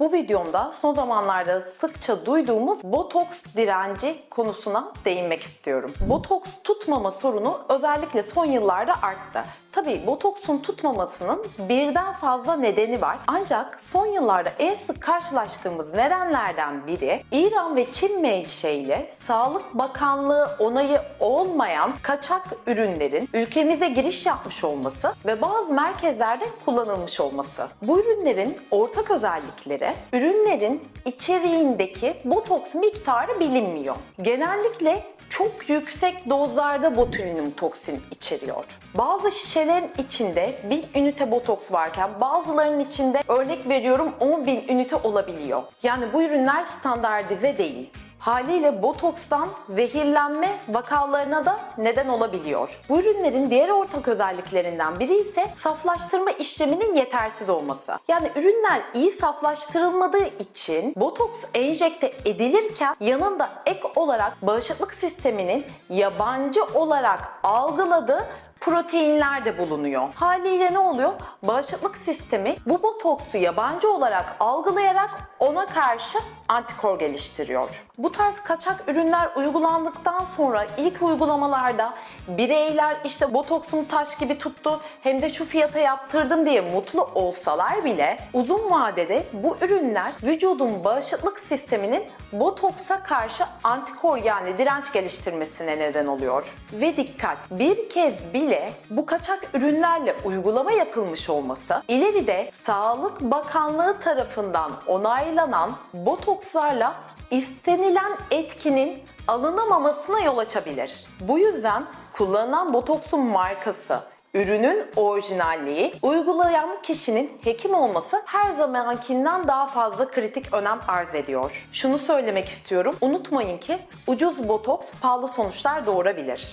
Bu videomda son zamanlarda sıkça duyduğumuz botoks direnci konusuna değinmek istiyorum. Botoks tutmama sorunu özellikle son yıllarda arttı. Tabii botoksun tutmamasının birden fazla nedeni var. Ancak son yıllarda en sık karşılaştığımız nedenlerden biri İran ve Çin menşeili Sağlık Bakanlığı onayı olmayan kaçak ürünlerin ülkemize giriş yapmış olması ve bazı merkezlerde kullanılmış olması. Bu ürünlerin ortak özellikleri ürünlerin içeriğindeki botoks miktarı bilinmiyor. Genellikle çok yüksek dozlarda botulinum toksin içeriyor. Bazı şişelerin içinde 1000 ünite botoks varken bazılarının içinde örnek veriyorum 10.000 ünite olabiliyor. Yani bu ürünler standartize değil. Haliyle botokstan zehirlenme vakalarına da neden olabiliyor. Bu ürünlerin diğer ortak özelliklerinden biri ise saflaştırma işleminin yetersiz olması. Yani ürünler iyi saflaştırılmadığı için botoks enjekte edilirken yanında ek olarak bağışıklık sisteminin yabancı olarak algıladığı proteinler de bulunuyor. Haliyle ne oluyor? Bağışıklık sistemi bu botoksu yabancı olarak algılayarak ona karşı antikor geliştiriyor. Bu tarz kaçak ürünler uygulandıktan sonra ilk uygulamalarda bireyler işte botoksumu taş gibi tuttu hem de şu fiyata yaptırdım diye mutlu olsalar bile uzun vadede bu ürünler vücudun bağışıklık sisteminin botoksa karşı antikor yani direnç geliştirmesine neden oluyor. Ve dikkat bir kez bile bu kaçak ürünlerle uygulama yapılmış olması ileride Sağlık Bakanlığı tarafından onaylanan botokslarla istenilen etkinin alınamamasına yol açabilir. Bu yüzden kullanılan botoksun markası, ürünün orijinalliği, uygulayan kişinin hekim olması her zamankinden daha fazla kritik önem arz ediyor. Şunu söylemek istiyorum, unutmayın ki ucuz botoks pahalı sonuçlar doğurabilir.